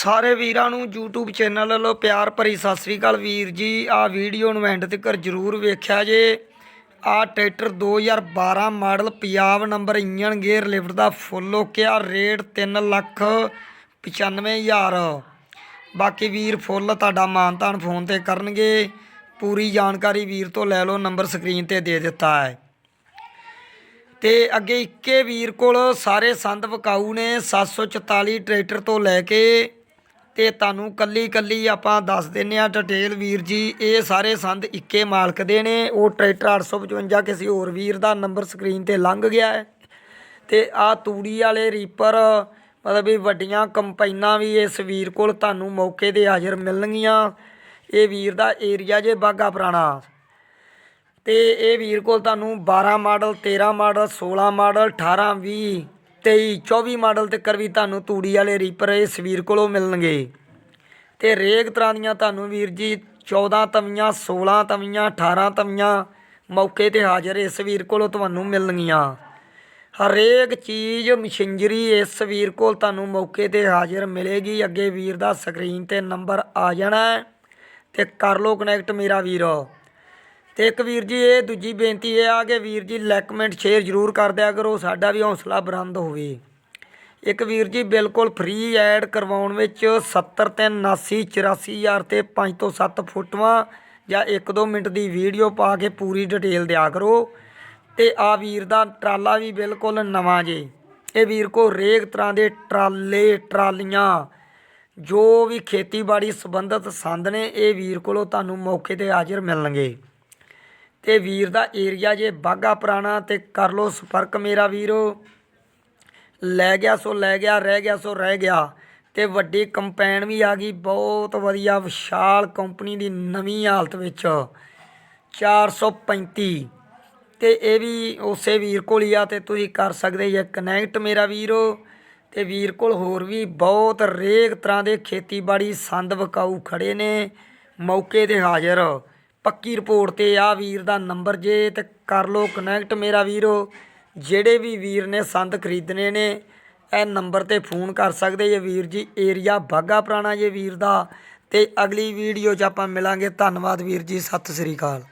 ਸਾਰੇ ਵੀਰਾਂ ਨੂੰ YouTube ਚੈਨਲ ਵੱਲੋਂ ਪਿਆਰ ਭਰੀ ਸਤਿ ਸ੍ਰੀ ਅਕਾਲ ਵੀਰ ਜੀ। ਆ ਵੀਡੀਓ ਨੂੰ ਐਂਡ ਤੱਕ ਜਰੂਰ ਵੇਖਿਆ ਜੇ। ਆ tractor 2012 model Punjab number engine gear lift ਦਾ ਫੁੱਲ ਓਕਿਆ ਰੇਟ 3 ਲੱਖ 95000 ਬਾਕੀ ਵੀਰ ਫੁੱਲ ਤੁਹਾਡਾ ਮਾਨਤਾਨ ਫੋਨ ਤੇ ਕਰਨਗੇ। ਪੂਰੀ ਜਾਣਕਾਰੀ ਵੀਰ ਤੋਂ ਲੈ ਲਓ, ਨੰਬਰ ਸਕਰੀਨ ਤੇ ਦੇ ਦਿੱਤਾ ਹੈ। ਤੇ ਅੱਗੇ ਇੱਕੇ ਵੀਰ ਕੋਲ ਸਾਰੇ ਸੰਦ ਵਿਕਾਊ ਨੇ 744 ਟਰੈਕਟਰ ਤੋਂ ਲੈ ਕੇ ਤੇ ਤੁਹਾਨੂੰ ਕੱਲੀ ਕੱਲੀ ਆਪਾਂ ਦੱਸ ਦਿੰਨੇ ਆ ਡਿਟੇਲ ਵੀਰ ਜੀ, ਇਹ ਸਾਰੇ ਸੰਦ ਇੱਕੇ ਮਾਲਕ ਦੇ ਨੇ, ਉਹ ਟਰੈਕਟਰ 855 ਕਿਸੇ ਹੋਰ ਵੀਰ ਦਾ ਨੰਬਰ ਸਕਰੀਨ ਤੇ ਲੰਘ ਗਿਆ ਹੈ। ਤੇ ਆ ਤੂੜੀ ਵਾਲੇ ਰੀਪਰ ਮਤਲਬ ਵੀ ਵੱਡੀਆਂ ਕੰਪਾਈਨਾਂ ਵੀ ਇਸ ਵੀਰ ਕੋਲ ਤੁਹਾਨੂੰ ਮੌਕੇ ਤੇ ਹਾਜ਼ਰ ਮਿਲਣਗੀਆਂ। ਇਹ ਵੀਰ ਦਾ ਏਰੀਆ ਜੇ ਬਾਗਾ ਪੁਰਾਣਾ। ਤੇ ਇਹ ਵੀਰ ਕੋਲ ਤੁਹਾਨੂੰ 12 ਮਾਡਲ 13 ਮਾਡਲ 16 ਮਾਡਲ 18 20 23 24 ਮਾਡਲ ਤੱਕ ਵੀ ਤੁਹਾਨੂੰ ਤੂੜੀ ਵਾਲੇ ਰੀਪਰ ਇਸ ਵੀਰ ਕੋਲੋਂ ਮਿਲਣਗੇ। ਤੇ ਰੇਕ ਤਰ੍ਹਾਂ ਦੀਆਂ ਤੁਹਾਨੂੰ ਵੀਰ ਜੀ 14 ਤਵੀਆਂ 16 ਤਵੀਆਂ 18 ਤਵੀਆਂ ਮੌਕੇ ਤੇ ਹਾਜ਼ਰ ਇਸ ਵੀਰ ਕੋਲੋਂ ਤੁਹਾਨੂੰ ਮਿਲਣਗੀਆਂ। ਹਰੇਕ ਚੀਜ਼, ਮਸ਼ੀਨਰੀ ਇਸ ਵੀਰ ਕੋਲ ਤੁਹਾਨੂੰ ਮੌਕੇ ਤੇ ਹਾਜ਼ਰ ਮਿਲੇਗੀ। ਅੱਗੇ ਵੀਰ ਦਾ ਸਕਰੀਨ ਤੇ ਨੰਬਰ ਆ ਜਾਣਾ ਹੈ ਤੇ ਕਰ ਲਓ ਕਨੈਕਟ ਮੇਰਾ ਵੀਰ। ਇੱਕ ਵੀਰ ਜੀ, ਇਹ ਦੂਜੀ ਬੇਨਤੀ ਇਹ ਆ ਕਿ ਵੀਰ ਜੀ ਲਾਈਕ ਕਮੈਂਟ ਸ਼ੇਅਰ ਜ਼ਰੂਰ ਕਰ ਦਿਆ ਕਰੋ, ਸਾਡਾ ਵੀ ਹੌਸਲਾ ਬੁਲੰਦ ਹੋਵੇ। ਇੱਕ ਵੀਰ ਜੀ, ਬਿਲਕੁਲ ਫ੍ਰੀ ਐਡ ਕਰਵਾਉਣ ਵਿੱਚ 70 ਤੇ 79 84000 ਤੇ 5 ਤੋਂ 7 ਫੋਟੋਆਂ ਜਾਂ 1-2 ਮਿੰਟ ਦੀ ਵੀਡੀਓ ਪਾ ਕੇ ਪੂਰੀ ਡਿਟੇਲ ਦਿਆ ਕਰੋ। ਤੇ ਆ ਵੀਰ ਦਾ ਟਰਾਲਾ ਵੀ ਬਿਲਕੁਲ ਨਵਾਂ ਜੇ। ਇਹ ਵੀਰ ਕੋ ਰੇਕ ਤਰ੍ਹਾਂ ਦੇ ਟਰਾਲੇ, ਟਰਾਲੀਆਂ, ਜੋ ਵੀ ਖੇਤੀਬਾੜੀ ਸੰਬੰਧਿਤ ਸੰਦ ਨੇ, ਇਹ ਵੀਰ ਕੋਲੋਂ ਤੁਹਾਨੂੰ ਮੌਕੇ ਤੇ ਹਾਜ਼ਰ ਮਿਲਣਗੇ। ਤੇ ਵੀਰ ਦਾ ਏਰੀਆ ਜੇ ਬਾਗਾ ਪੁਰਾਣਾ ਤੇ ਕਰ ਲੋ ਸੰਪਰਕ ਮੇਰਾ ਵੀਰੋ। ਲੈ ਗਿਆ ਸੋ ਲੈ ਗਿਆ, ਰਹਿ ਗਿਆ ਸੋ ਰਹਿ ਗਿਆ। ਤੇ ਵੱਡੀ ਕੰਪੈਨ ਵੀ ਆ ਗਈ, ਬਹੁਤ ਵਧੀਆ ਵਿਸ਼ਾਲ ਕੰਪਨੀ ਦੀ ਨਵੀਂ ਹਾਲਤ ਵਿੱਚ। 435 ਤੇ ਇਹ ਵੀ ਉਸੇ ਵੀਰ ਕੋਲ ਹੀ ਆ ਤੇ ਤੁਸੀਂ ਕਰ ਸਕਦੇ ਜੇ ਕਨੈਕਟ ਮੇਰਾ ਵੀਰੋ। ਤੇ ਵੀਰ ਕੋਲ ਹੋਰ ਵੀ ਬਹੁਤ ਰੇਕ ਤਰ੍ਹਾਂ ਦੇ ਖੇਤੀਬਾੜੀ ਸੰਦ ਵਿਕਾਊ ਖੜੇ ਨੇ। ਮੌਕੇ ਤੇ ਹਾਜ਼ਰ। ਪੱਕੀ ਰਿਪੋਰਟ ਤੇ ਆ ਵੀਰ ਦਾ ਨੰਬਰ ਜੇ ਤੇ ਕਰ ਲੋ ਕਨੈਕਟ ਮੇਰਾ ਵੀਰੋ। ਜਿਹੜੇ ਵੀ ਵੀਰ ਨੇ ਸੰਦ ਖਰੀਦਣੇ ਨੇ, ਇਹ ਨੰਬਰ ਤੇ ਫੋਨ ਕਰ ਸਕਦੇ ਜੇ ਵੀਰ ਜੀ। ਏਰੀਆ ਬਾਗਾ ਪੁਰਾਣਾ ਜੇ ਵੀਰ ਦਾ। ਤੇ ਅਗਲੀ ਵੀਡੀਓ 'ਚ ਆਪਾਂ ਮਿਲਾਂਗੇ। ਧੰਨਵਾਦ ਵੀਰ ਜੀ। ਸਤਿ ਸ੍ਰੀ ਅਕਾਲ।